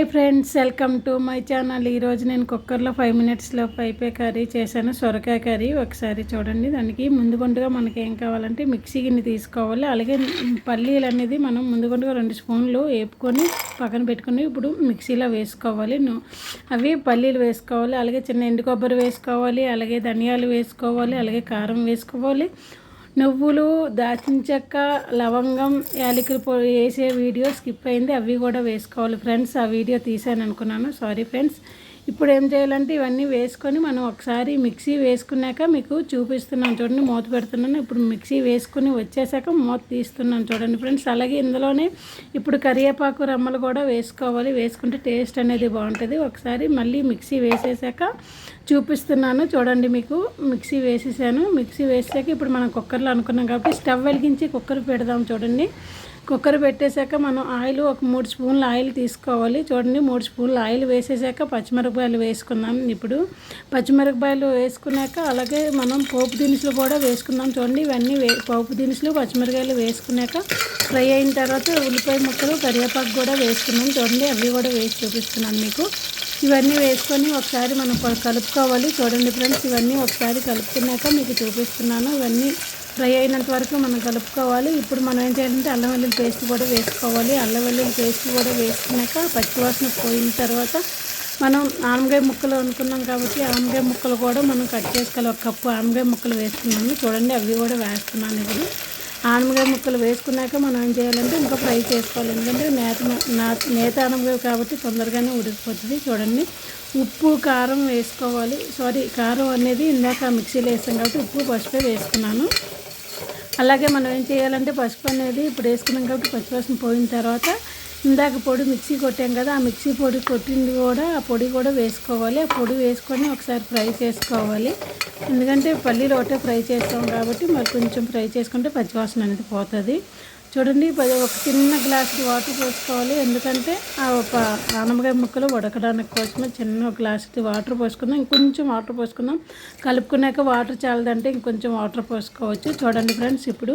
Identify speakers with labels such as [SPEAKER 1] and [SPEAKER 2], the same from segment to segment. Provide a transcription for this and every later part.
[SPEAKER 1] A friends welcome to my channel ఈరోజు నేను కుక్కర్లో ఫైవ్ మినిట్స్లో పైపే కర్రీ చేశాను. సొరకాయ కర్రీ ఒకసారి చూడండి. దానికి ముందు గుండుగా మనకి ఏం కావాలంటే మిక్సీ గిన్నె తీసుకోవాలి. అలాగే పల్లీలు అనేది మనం ముందు గుండుగా రెండు స్పూన్లు వేపుకొని పక్కన పెట్టుకొని ఇప్పుడు మిక్సీలో వేసుకోవాలి. అవి పల్లీలు వేసుకోవాలి. అలాగే చిన్న ఎండు కొబ్బరి వేసుకోవాలి. అలాగే ధనియాలు వేసుకోవాలి. అలాగే కారం వేసుకోవాలి. నువ్వులు దాచిన చెక్క లవంగం యాలకులు పొడి వేసే వీడియో స్కిప్ అయింది. అవి కూడా వేసుకోవాలి. ఫ్రెండ్స్ ఆ వీడియో తీసాను అనుకున్నాను. Sorry friends. ఇప్పుడు ఏం చేయాలంటే ఇవన్నీ వేసుకొని మనం ఒకసారి మిక్సీ వేసుకున్నాక మీకు చూపిస్తున్నాను చూడండి మూత పెడుతున్నాను. ఇప్పుడు మిక్సీ వేసుకుని వచ్చేసాక మూత తీస్తున్నాను చూడండి ఫ్రెండ్స్. అలాగే ఇందులోనే ఇప్పుడు కరివేపాకు రమ్మలు కూడా వేసుకోవాలి. వేసుకుంటే టేస్ట్ అనేది బాగుంటుంది. ఒకసారి మళ్ళీ మిక్సీ వేసేసాక చూపిస్తున్నాను చూడండి మీకు. మిక్సీ వేసేసాను. మిక్సీ వేసాక ఇప్పుడు మనం కుక్కర్లో అనుకున్నాం కాబట్టి స్టవ్ వెలిగించి కుక్కర్ పెడదాం చూడండి. కుక్కర్ పెట్టేశాక మనం ఆయిల్ ఒక మూడు స్పూన్ల ఆయిల్ తీసుకోవాలి. చూడండి మూడు స్పూన్ల ఆయిల్ వేసేసాక పచ్చిమిరపకాయలు వేసుకుందాం ఇప్పుడు. పచ్చిమిరపకాయలు వేసుకున్నాక అలాగే మనం పోపు దినుసులు కూడా వేసుకుందాం చూడండి. ఇవన్నీ వే పోపు దినుసులు పచ్చిమిరపకాయలు వేసుకున్నాక ఫ్రై అయిన తర్వాత ఉల్లిపాయ ముక్కలు కరివేపాకు కూడా వేసుకున్నాం చూడండి. అవి కూడా వేసి చూపిస్తున్నాను మీకు. ఇవన్నీ వేసుకొని ఒకసారి మనం కలుపుకోవాలి. చూడండి ఫ్రెండ్స్ ఇవన్నీ ఒకసారి కలుపుకున్నాక మీకు చూపిస్తున్నాను. ఇవన్నీ ఫ్రై అయినంత వరకు మనం కలుపుకోవాలి. ఇప్పుడు మనం ఏం చేయాలంటే అల్లం వెల్లుల్లి పేస్ట్ కూడా వేసుకోవాలి. అల్లం వెల్లుల్లి పేస్ట్ కూడా వేసుకున్నాక పచ్చివాసన పోయిన తర్వాత మనం ఆనగాయ ముక్కలు అనుకున్నాం కాబట్టి ఆనగాయ ముక్కలు కూడా మనం కట్ చేసుకోవాలి. ఒక కప్పు ఆనగాయ ముక్కలు వేసుకున్నాము. చూడండి అవి కూడా వేస్తున్నాను ఇప్పుడు. ఆనగాయ ముక్కలు వేసుకున్నాక మనం ఏం చేయాలంటే ఇంకా ఫ్రై చేసుకోవాలి. ఎందుకంటే నేత నేత ఆనగాయ కాబట్టి తొందరగానే ఉడికిపోతుంది. చూడండి ఉప్పు కారం వేసుకోవాలి. సారీ కారం అనేది ఇందాక మిక్సీలో వేసాం కాబట్టి ఉప్పు పసుపు వేసుకున్నాను. అలాగే మనం ఏం చేయాలంటే పసుపు అనేది ఇప్పుడు వేసుకున్నాం కాబట్టి పచ్చివాసన పోయిన తర్వాత ఇందాక పొడి మిక్సీ కొట్టాం కదా ఆ మిక్సీ పొడి కొట్టింది కూడా ఆ పొడి కూడా వేసుకోవాలి. ఆ పొడి వేసుకొని ఒకసారి ఫ్రై చేసుకోవాలి. ఎందుకంటే పల్లీలు ఒకటే ఫ్రై చేస్తాం కాబట్టి మరి కొంచెం ఫ్రై చేసుకుంటే పచ్చివాసన అనేది పోతుంది. చూడండి ఒక చిన్న గ్లాస్ వాటర్ పోసుకోవాలి. ఎందుకంటే ఆ ఒక ఆనమకాయ ముక్కలు ఉడకడానికి కోసమే చిన్న గ్లాస్ వాటర్ పోసుకుందాం. ఇంకొంచెం వాటర్ పోసుకుందాం. కలుపుకున్నాక వాటర్ చాలదంటే ఇంకొంచెం వాటర్ పోసుకోవచ్చు. చూడండి ఫ్రెండ్స్ ఇప్పుడు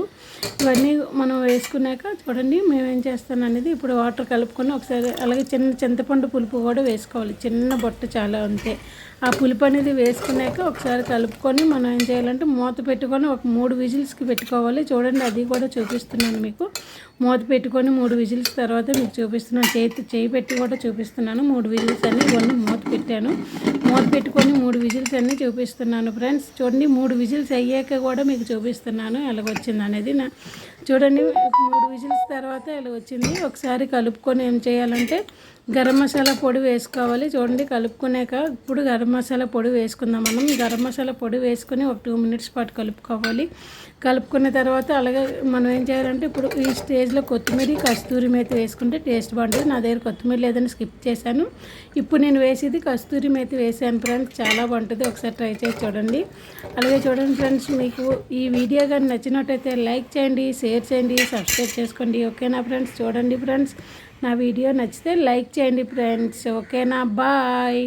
[SPEAKER 1] ఇవన్నీ మనం వేసుకున్నాక చూడండి మేము ఏం చేస్తాను అనేది ఇప్పుడు వాటర్ కలుపుకొని ఒకసారి అలాగే చిన్న చింతపండు పులుపు కూడా వేసుకోవాలి. చిన్న బొట్ట చాలా అంతే. ఆ పులుపు అనేది వేసుకున్నాక ఒకసారి కలుపుకొని మనం ఏం చేయాలంటే మూత పెట్టుకొని ఒక మూడు విజిల్స్కి పెట్టుకోవాలి. చూడండి అది కూడా చూపిస్తున్నాను మీకు. మూత పెట్టుకొని మూడు విజిల్స్ తర్వాత మీకు చూపిస్తున్నాను. చేతి చేయి పెట్టి కూడా చూపిస్తున్నాను. మూడు విజిల్స్ అని ఇవన్నీ మూత పెట్టాను. మూత పెట్టుకొని మూడు విజిల్స్ అన్నీ చూపిస్తున్నాను ఫ్రెండ్స్. చూడండి మూడు విజిల్స్ అయ్యాక కూడా మీకు చూపిస్తున్నాను ఎలాగొచ్చింది అనేది. నా చూడండి మూడు విజిల్స్ తర్వాత ఇలా వచ్చింది ఒకసారి కలుపుకొని ఏం చేయాలంటే గరం మసాలా పొడి వేసుకోవాలి. చూడండి కలుపుకున్నాక ఇప్పుడు గరం మసాలా పొడి వేసుకుందాం మనం. గరం మసాలా పొడి వేసుకొని ఒక టూ మినిట్స్ పాటు కలుపుకోవాలి. కలుపుకున్న తర్వాత అలాగే మనం ఏం చేయాలంటే ఇప్పుడు ఈ స్టేజ్లో కొత్తిమీర కస్తూరి మేతి వేసుకుంటే టేస్ట్ బాగుంటుంది. నా దగ్గర కొత్తిమీర లేదని స్కిప్ చేశాను. ఇప్పుడు నేను వేసేది కస్తూరి మేతి చేశాను ఫ్రెండ్స్. చాలా బాగుంటుంది. ఒకసారి ట్రై చేసి చూడండి. అలాగే చూడండి ఫ్రెండ్స్ మీకు ఈ వీడియో కానీ నచ్చినట్టయితే లైక్ చేయండి షేర్ చేయండి సబ్స్క్రైబ్ చేసుకోండి. ఓకేనా ఫ్రెండ్స్? చూడండి ఫ్రెండ్స్ నా వీడియో నచ్చితే లైక్ చేయండి ఫ్రెండ్స్. ఓకేనా? బాయ్.